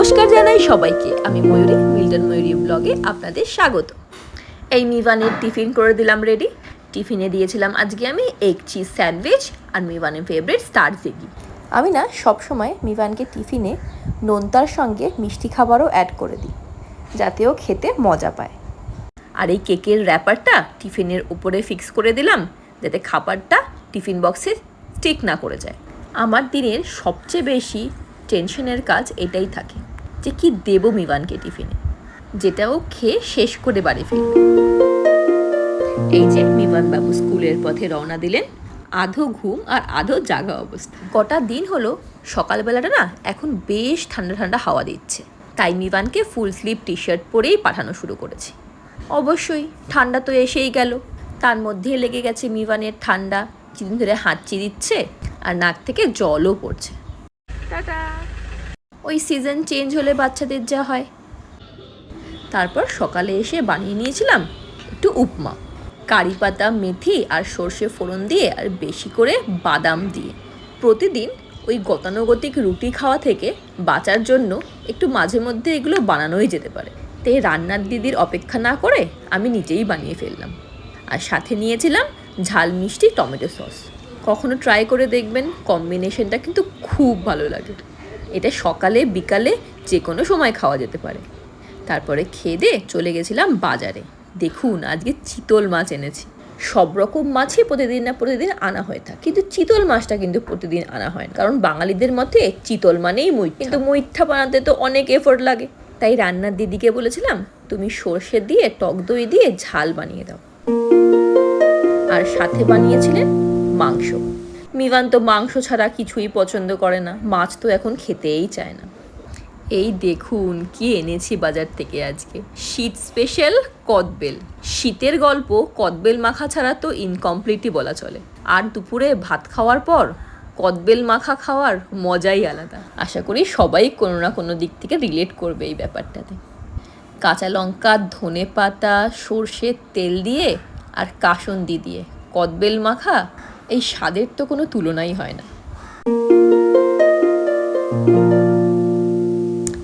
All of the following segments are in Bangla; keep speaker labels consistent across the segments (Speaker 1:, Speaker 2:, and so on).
Speaker 1: নমস্কার জানাই সবাইকে। আমি ময়ূরী, মিল্টন ময়ূরী ব্লগে আপনাদের স্বাগত। এই মিভানের টিফিন করে দিলাম রেডি টিফিনে দিয়েছিলাম আজকে আমি এগ চিজ স্যান্ডউইচ আর মিভানের ফেভারিট স্টার জেগি আমি না সবসময় মিভানকে টিফিনে নোনতার সঙ্গে মিষ্টি খাবারও অ্যাড করে দিই, যাতে ও খেতে মজা পায়। আর এই কেকের র্যাপারটা টিফিনের উপরে ফিক্স করে দিলাম, যাতে খাবারটা টিফিন বক্সে স্টিক না করে যায়। আমার দিনের সবচেয়ে বেশি টেনশনের কাজ এটাই থাকে। যে কি দেবো মিভানকে টিফিনে? যেটা ও খেয়ে শেষ করে বাড়ি ফিরবে এই যে মিভান বাবু স্কুলের পথে রওনা দিলেন, আধো ঘুম আর আধো জাগা অবস্থা। কটা দিন হলো সকালবেলাটা না এখন বেশ ঠান্ডা ঠান্ডা হাওয়া দিচ্ছে। তাই মিভানকে ফুল স্লিভ টি শার্ট পরেই পাঠানো শুরু করেছি। অবশ্যই ঠান্ডা তো এসেই গেল। তার মধ্যে লেগে গেছে মিভানের ঠান্ডা। কিছুদিন ধরে হাঁচি দিচ্ছে আর নাক থেকে জলও পড়ছে। ওই সিজন চেঞ্জ হলে বাচ্চাদের যা হয়। তারপর সকালে এসে বানিয়ে নিয়েছিলাম একটু উপমা। কারি পাতা, মেথি আর সর্ষে ফোড়ন দিয়ে আর বেশি করে বাদাম দিয়ে। প্রতিদিন ওই গতানুগতিক রুটি খাওয়া থেকে বাঁচার জন্য একটু মাঝে মধ্যে এগুলো বানানোই যেতে পারে। তাই রান্নার দিদির অপেক্ষা না করে আমি নিজেই বানিয়ে ফেললাম। আর সাথে নিয়েছিলাম ঝাল মিষ্টি টমেটো সস। কখনো ট্রাই করে দেখবেন কম্বিনেশনটা কিন্তু খুব ভালো লাগে। এটা সকালে, বিকালে যে কোনো সময় খাওয়া যেতে পারে। তারপরে খেয়ে দিয়ে চলে গেছিলাম বাজারে। দেখুন, আজকে চিতল মাছ এনেছি। সব রকম মাছই প্রতিদিন না প্রতিদিন আনা হয়ে থাকে। কিন্তু চিতল মাছটা কিন্তু প্রতিদিন আনা হয় না। কারণ বাঙালিদের মতে চিতল মানেই মুই কিন্তু মুইঠা বানাতে তো অনেক এফোর্ট লাগে। তাই রান্নার দিদিকে বলেছিলাম, তুমি সর্ষে দিয়ে, টক দই দিয়ে ঝাল বানিয়ে দাও। আর সাথে বানিয়েছিলেন মাংস। মিভান তো মাংস ছাড়া কিছুই পছন্দ করে না। মাছ তো এখন খেতেই চায় না। এই দেখুন, কি এনেছি বাজার থেকে আজকে? শীত স্পেশাল কদবেল। শীতের গল্প, কদবেল মাখা ছাড়া তো ইনকমপ্লিটই বলা চলে। আর দুপুরে ভাত খাওয়ার পর, কদবেল মাখা খাওয়ার মজাই আলাদা। আশা করি সবাই কোনো না কোনো দিক থেকে রিলেট করবে এই ব্যাপারটাতে। কাঁচা লঙ্কা ধনে পাতা সর্ষের তেল দিয়ে আর কাসন্দি দিয়ে। কদবেল মাখা এই স্বাদের তো কোনো তুলনাই হয় না।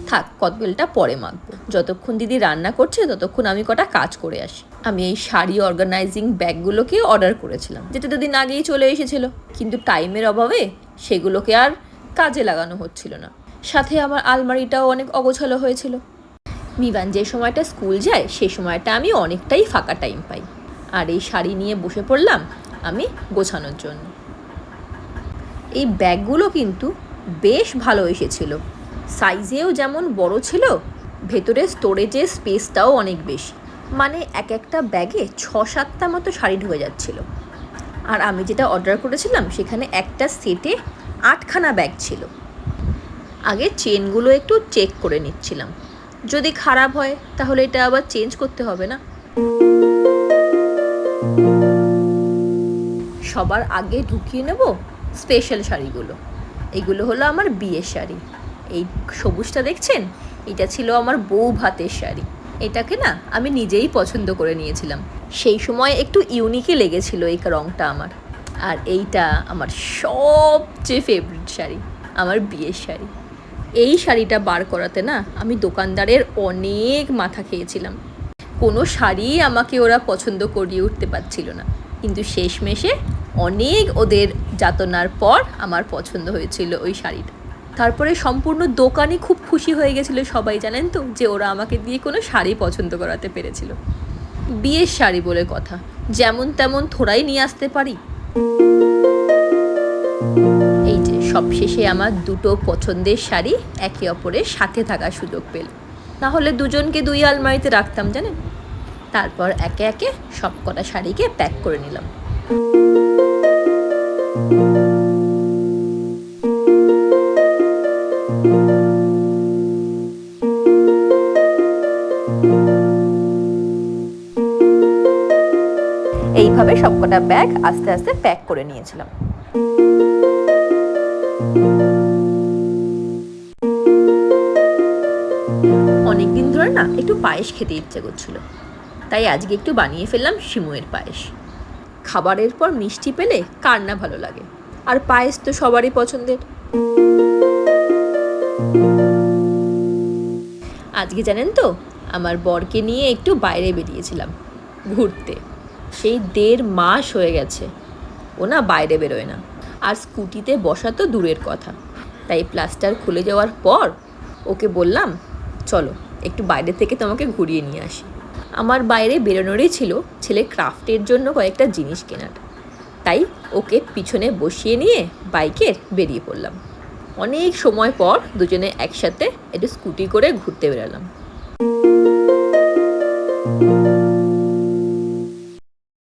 Speaker 1: থাক, কদবেলটা পরে মাখবো। যতক্ষণ দিদি রান্না করছে, ততক্ষণ আমি কটা কাজ করে আসি। আমি এই শাড়ি অর্গানাইজিং ব্যাগগুলোকে অর্ডার করেছিলাম, যেটা দুদিন আগেই চলে এসেছিল। কিন্তু টাইমের অভাবে সেগুলোকে আর কাজে লাগানো হচ্ছিল না। সাথে আমার আলমারিটাও অনেক অগোছালো হয়েছিল। মিবান যে সময়টা স্কুল যায় সেই সময়টা আমি অনেকটাই ফাঁকা টাইম পাই। আর এই শাড়ি নিয়ে বসে পড়লাম আমি গোছানোর জন্য। এই ব্যাগগুলো কিন্তু বেশ ভালো এসেছিল। সাইজেও যেমন বড় ছিল, ভেতরে স্টোরেজের স্পেসটাও অনেক বেশি। মানে এক একটা ব্যাগে ছ সাতটা মতো শাড়ি ঢুকে যাচ্ছিল। আর আমি যেটা অর্ডার করেছিলাম, সেখানে একটা সেটে আটখানা ব্যাগ ছিল। আগে চেনগুলো একটু চেক করে নিচ্ছিলাম। যদি খারাপ হয়, তাহলে এটা আবার চেঞ্জ করতে হবে না। সবার আগে ঢুকিয়ে নেব স্পেশাল শাড়িগুলো। এগুলো হলো আমার বিয়ের শাড়ি। এই সবুজটা দেখছেন? এটা ছিল আমার বউ ভাতের শাড়ি। এটাকে না আমি নিজেই পছন্দ করে নিয়েছিলাম। সেই সময় একটু ইউনিকই লেগেছিল এই রঙটা আমার। আর এইটা আমার সবচেয়ে ফেভারিট শাড়ি, আমার বিয়ের শাড়ি। এই শাড়িটা বার করাতে না আমি দোকানদারের অনেক মাথা খেয়েছিলাম। কোনো শাড়ি আমাকে ওরা পছন্দ করিয়ে উঠতে পারছিল না। কিন্তু শেষমেশে অনেক ওদের যাতনার পর আমার পছন্দ হয়েছিল ওই শাড়িটা। তারপরে সম্পূর্ণ দোকানই খুব খুশি হয়ে গেছিল সবাই, জানেন তো? যে ওরা আমাকে দিয়ে কোনো শাড়ি পছন্দ করাতে পেরেছিল। বিয়ের শাড়ি বলে কথা, যেমন তেমন থোড়াই নিয়ে আসতে পারি। এই যে, সবশেষে আমার দুটো পছন্দের শাড়ি একে অপরের সাথে থাকার সুযোগ পেল। তাহলে দুজনকে দুই আলমারিতে রাখতাম, জানেন? তারপর একে একে সব কটা শাড়িকে প্যাক করে নিলাম। এইভাবে সবকটা ব্যাগ আস্তে আস্তে প্যাক করে নিয়েছিলাম। অনেকদিন ধরে না একটু পায়েস খেতে ইচ্ছে করছিল। তাই আজকে একটু বানিয়ে ফেললাম শিমুয়ের পায়েস। খাবারের পর মিষ্টি পেলে কার না ভালো লাগে? আর পায়েস তো সবারই পছন্দের। আজকে জানেন তো, আমার বরকে নিয়ে একটু বাইরে বেরিয়েছিলাম, ঘুরতে। সেই দেড় মাস হয়ে গেছে, ও না বাইরে বেরোয় না। আর স্কুটিতে বসা তো দূরের কথা। তাই প্লাস্টার খুলে যাওয়ার পর ওকে বললাম, চলো, একটু বাইরে থেকে তোমাকে ঘুরিয়ে নিয়ে আসি। আমার বাইরে বেরোনোরই ছিল ছেলে ক্রাফটের জন্য কয়েকটা জিনিস কেনার। তাই ওকে পিছনে বসিয়ে নিয়ে বাইকের বেরিয়ে পড়লাম। অনেক সময় পর দুজনে একসাথে একটু স্কুটি করে ঘুরতে বেরোলাম।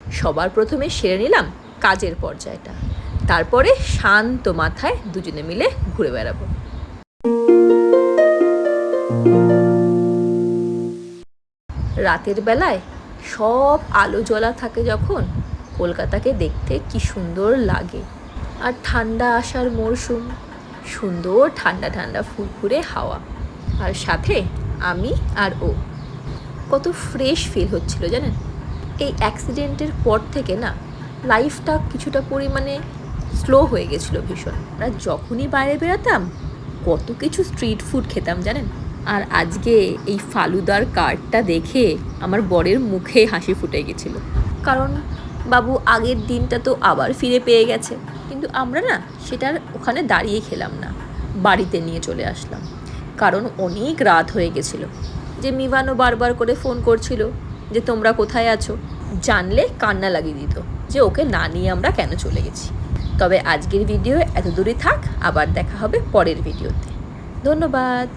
Speaker 1: সবার প্রথমে সেরে নিলাম কাজের পর্যায়টা। তারপরে শান্ত মাথায় দুজনে মিলে ঘুরে বেড়াবো। রাতের বেলায় সব আলো জ্বলা থাকে যখন কলকাতাকে দেখতে কি সুন্দর লাগে। আর ঠান্ডা আসার মরশুম, সুন্দর ঠান্ডা ঠান্ডা ফুরফুরে হাওয়া। আর সাথে আমি আর ও। কত ফ্রেশ ফিল হচ্ছিল জানেন? এই অ্যাক্সিডেন্টের পর থেকে না লাইফটা কিছুটা পরিমাণে স্লো হয়ে গেছিল ভীষণ। আমরা যখনই বাইরে বেরাতাম, কত কিছু স্ট্রিট ফুড খেতাম জানেন? আর আজকে এই ফালুদার কার্ডটা দেখে আমার বরের মুখে হাসি ফুটে গেছিল। কারণ বাবু আগের দিনটা তো আবার ফিরে পেয়ে গেছে, কিন্তু আমরা না সেটার ওখানে দাঁড়িয়ে খেলাম না, বাড়িতে নিয়ে চলে আসলাম। কারণ অনেক রাত হয়ে গেছিল, যে মিভানও বারবার করে ফোন করছিল যে তোমরা কোথায় আছো, জানলে কান্না লাগিয়ে দিত যে ওকে না নিয়ে আমরা কেন চলে গেছি। তবে আজকের ভিডিও এত দূরই থাক, আবার দেখা হবে পরের ভিডিওতে। ধন্যবাদ।